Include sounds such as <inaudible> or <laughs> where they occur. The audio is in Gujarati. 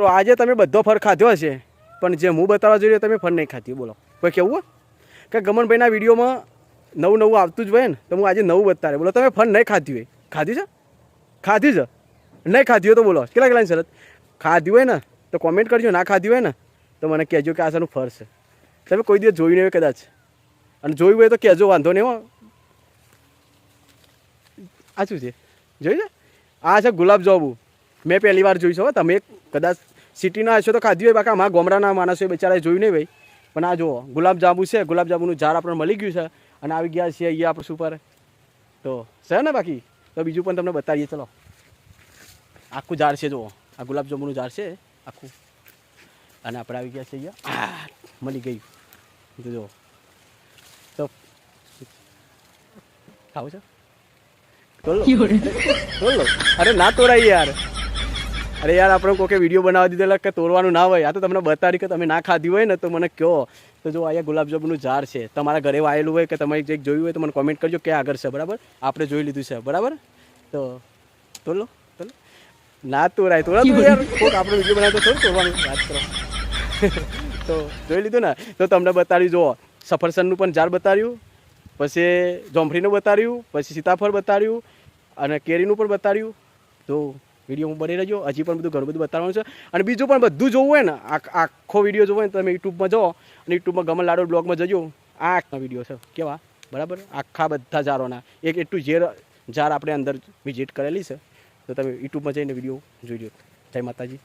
તો આજે તમે બધો ફર ખાધો હશે, પણ જે હું બતાવવા જોઈએ તમે ફર નહીં ખાધી, બોલો. કોઈ કેવું? કે ગમનભાઈના વિડીયોમાં નવું નવું આવતું જ હોય ને, તો હું આજે નવું બતાવે. બોલો, તમે ફર નહીં ખાધી હોય. ખાધી છે? ખાધી છે? નહીં ખાધી હોય તો બોલો. કેટલા કેટલાની શરત? ખાધી હોય ને, તો કોમેન્ટ કરજો. ના ખાધી હોય ને, તો મને કહેજો કે આ શાનું ફર છે. તમે કોઈ દિવસ જોયું નહીં કદાચ? અને જોયું હોય તો કહેજો, વાંધો નહીં હો. આ શું છે? જોયું છે? આ છે ગુલાબ જાંબુ મેં પહેલી વાર જોઈ છે તમે કદાચ સિટીના હશો તો ખાધી હોય. બાકી અમારા ગોમડાના માણસો બિચારાએ જોયું નહીં ભાઈ. પણ આ જુઓ ગુલાબજાંબુ છે. ગુલાબ જાંબુનું ઝાડ આપણને મળી ગયું છે અને આવી ગયા છે અહીંયા આપણે સુપર તો છે ને બાકી? તો બીજું પણ તમને બતાવીએ. ચલો. આખું ઝાડ છે જુઓ. આ ગુલાબ જાંબુનું ઝાડ છે. આખું. અને આપણે આવી ગયા છે અહીંયા. મળી ગયું. જુઓ. તો ખાવું છે? તોડ લો <laughs> અરે ના તોડાય યાર. અરે યાર આપણે કોકે વીડિયો બનાવી દીધેલા કે તોડવાનું ના હોય. આ તો તમને બતાવી કે તમે ના ખાધી હોય ને તો મને કહો. તો જો અહીંયા ગુલાબજાંબુનું ઝાડ છે. તમારા ઘરે વાયેલું હોય કે તમે જે જોયું હોય તો મને કોમેન્ટ કરજો ક્યાં આગળ છે બરાબર? આપણે જોઈ લીધું છે બરાબર? તો તોડ લો ના તોરાય તોડા તો યાર. કોક આપણે વીડિયો બનાવતો થોડું તોડવાનું વાત કરો. <laughs> તો જોઈ લીધું ને? તો તમને બતાડ્યું જુઓ. સફરસનનું પણ ઝાડ બતાવ્યું પછી જોંફળીનું બતાડ્યું પછી સીતાફળ બતાડ્યું અને કેરીનું પણ બતાડ્યું. તો વિડીયોમાં બની રહેજો. હજી પણ બધું ઘણું બધું બતાવવાનું છે. અને બીજું પણ બધું જોવું હોય ને આખ- વીડિયો જોવો ને તમે યુટ્યુબમાં જાઓ. અને યુટ્યુબમાં ગમન લાડો બ્લોગમાં જજો. આ આખા વીડિયો છે. કેવા? બરાબર? આખા બધા જારોના એક એટલું ઝેર જાર આપણે અંદર વિઝિટ કરેલી છે. તો તમે યુટ્યુબમાં જઈને વીડિયો જોઈ લો જય માતાજી.